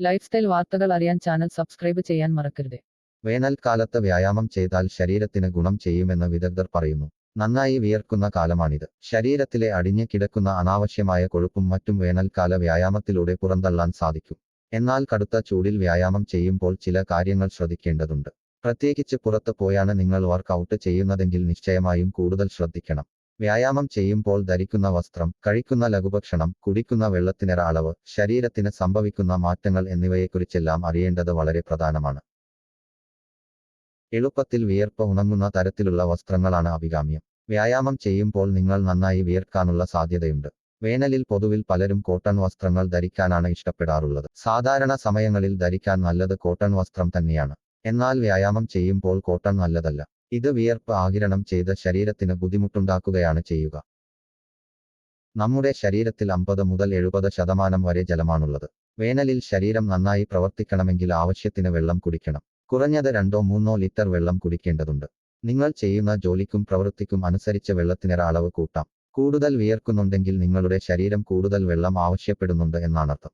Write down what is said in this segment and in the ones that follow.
Life style വാർത്തകൾ അറിയാൻ channel subscribe ചെയ്യാൻ മറക്കരുത്. വേനൽക്കാലത്ത് വ്യായാമം ചെയ്താൽ ശരീരത്തിന് ഗുണം ചെയ്യുമെന്ന് വിദഗ്ധർ പറയുന്നു. നന്നായി വിയർക്കുന്ന കാലമാണിത്. ശരീരത്തിലെ അടിഞ്ഞു കിടക്കുന്ന അനാവശ്യമായ കൊഴുപ്പും മറ്റും വേനൽക്കാല വ്യായാമത്തിലൂടെ പുറന്തള്ളാൻ സാധിക്കും. എന്നാൽ കടുത്ത ചൂടിൽ വ്യായാമം ചെയ്യുമ്പോൾ ചില കാര്യങ്ങൾ ശ്രദ്ധിക്കേണ്ടതുണ്ട്. പ്രത്യേകിച്ച് പുറത്ത് പോയാണ് നിങ്ങൾ വർക്ക്ഔട്ട് ചെയ്യുന്നതെങ്കിൽ നിശ്ചയമായും കൂടുതൽ ശ്രദ്ധിക്കണം. വ്യായാമം ചെയ്യുമ്പോൾ ധരിക്കുന്ന വസ്ത്രം കഴിക്കുന്ന ലഘുഭക്ഷണം കുടിക്കുന്ന വെള്ളത്തിനിറ അളവ് ശരീരത്തിന് സംഭവിക്കുന്ന മാറ്റങ്ങൾ എന്നിവയെക്കുറിച്ചെല്ലാം അറിയേണ്ടത് വളരെ പ്രധാനമാണ്. എളുപ്പത്തിൽ വിയർപ്പ് ഉണങ്ങുന്ന തരത്തിലുള്ള വസ്ത്രങ്ങളാണ് അഭികാമ്യം. വ്യായാമം ചെയ്യുമ്പോൾ നിങ്ങൾ നന്നായി വിയർക്കാനുള്ള സാധ്യതയുണ്ട്. വേനലിൽ പൊതുവിൽ പലരും കോട്ടൺ വസ്ത്രങ്ങൾ ധരിക്കാനാണ് ഇഷ്ടപ്പെടാറുള്ളത്. സാധാരണ സമയങ്ങളിൽ ധരിക്കാൻ നല്ലത് കോട്ടൺ വസ്ത്രം തന്നെയാണ്. എന്നാൽ വ്യായാമം ചെയ്യുമ്പോൾ കോട്ടൺ നല്ലതല്ല. ഇത് വിയർപ്പ് ആകിരണം ചെയ്ത് ശരീരത്തിന് ബുദ്ധിമുട്ടുണ്ടാക്കുകയാണ് ചെയ്യുക. നമ്മുടെ ശരീരത്തിൽ അമ്പത് മുതൽ എഴുപത് ശതമാനം വരെ ജലമാണുള്ളത്. വേനലിൽ ശരീരം നന്നായി പ്രവർത്തിക്കണമെങ്കിൽ ആവശ്യത്തിന് വെള്ളം കുടിക്കണം. കുറഞ്ഞത് രണ്ടോ മൂന്നോ ലിറ്റർ വെള്ളം കുടിക്കേണ്ടതുണ്ട്. നിങ്ങൾ ചെയ്യുന്ന ജോലിക്കും പ്രവൃത്തിക്കും അനുസരിച്ച് വെള്ളത്തിനൊരു അളവ് കൂട്ടാം. കൂടുതൽ വിയർക്കുന്നുണ്ടെങ്കിൽ നിങ്ങളുടെ ശരീരം കൂടുതൽ വെള്ളം ആവശ്യപ്പെടുന്നുണ്ട് എന്നാണർത്ഥം.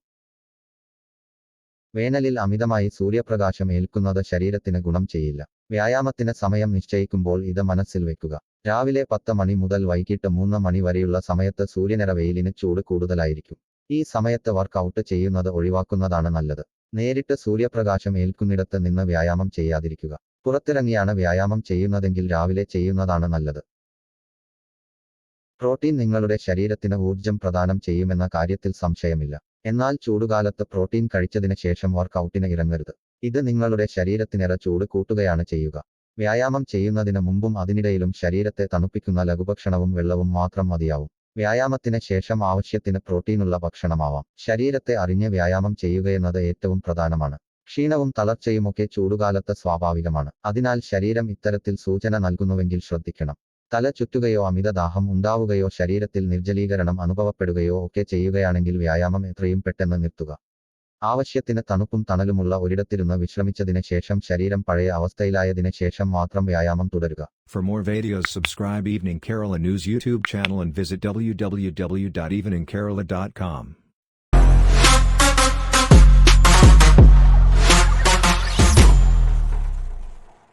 വേനലിൽ അമിതമായി സൂര്യപ്രകാശം ഏൽക്കുന്നത് ശരീരത്തിന് ഗുണം ചെയ്യില്ല. വ്യായാമത്തിന് സമയം നിശ്ചയിക്കുമ്പോൾ ഇത് മനസ്സിൽ വെക്കുക. രാവിലെ പത്ത് മണി മുതൽ വൈകിട്ട് മൂന്ന് മണി വരെയുള്ള സമയത്ത് സൂര്യനിറ വെയിലിന് ചൂട് കൂടുതലായിരിക്കും. ഈ സമയത്ത് വർക്കൗട്ട് ചെയ്യുന്നത് ഒഴിവാക്കുന്നതാണ് നല്ലത്. നേരിട്ട് സൂര്യപ്രകാശം ഏൽക്കുന്നിടത്ത് നിന്ന് വ്യായാമം ചെയ്യാതിരിക്കുക. പുറത്തിറങ്ങിയാണ് വ്യായാമം ചെയ്യുന്നതെങ്കിൽ രാവിലെ ചെയ്യുന്നതാണ് നല്ലത്. പ്രോട്ടീൻ നിങ്ങളുടെ ശരീരത്തിന് ഊർജം പ്രദാനം ചെയ്യുമെന്ന കാര്യത്തിൽ സംശയമില്ല. എന്നാൽ ചൂടുകാലത്ത് പ്രോട്ടീൻ കഴിച്ചതിന് ശേഷം വർക്കൗട്ടിന് ഇറങ്ങരുത്. ഇത് നിങ്ങളുടെ ശരീരത്തിനിറ ചൂട് കൂട്ടുകയാണ് ചെയ്യുക. വ്യായാമം ചെയ്യുന്നതിന് മുമ്പും അതിനിടയിലും ശരീരത്തെ തണുപ്പിക്കുന്ന ലഘുഭക്ഷണവും വെള്ളവും മാത്രം മതിയാവും. വ്യായാമത്തിന് ശേഷം ആവശ്യത്തിന് പ്രോട്ടീനുള്ള ഭക്ഷണമാവാം. ശരീരത്തെ അറിഞ്ഞ് വ്യായാമം ചെയ്യുകയെന്നത് ഏറ്റവും പ്രധാനമാണ്. ക്ഷീണവും തളർച്ചയുമൊക്കെ ചൂടുകാലത്ത് സ്വാഭാവികമാണ്. അതിനാൽ ശരീരം ഇത്തരത്തിൽ സൂചന നൽകുന്നുവെങ്കിൽ ശ്രദ്ധിക്കണം. തല ചുറ്റുകയോ അമിതദാഹം ഉണ്ടാവുകയോ ശരീരത്തിൽ നിർജലീകരണം അനുഭവപ്പെടുകയോ ഒക്കെ ചെയ്യുകയാണെങ്കിൽ വ്യായാമം എത്രയും പെട്ടെന്ന് നിർത്തുക ആവശ്യത്തിന് തണുപ്പും തണലുമുള്ള ഒരിടത്തിരുന്ന് വിശ്രമിച്ചതിന് ശേഷം ശരീരം പഴയ അവസ്ഥയിലായതിനു ശേഷം മാത്രം വ്യായാമം തുടരുക For more videos subscribe Evening Kerala News YouTube channel and visit www.eveningkerala.com.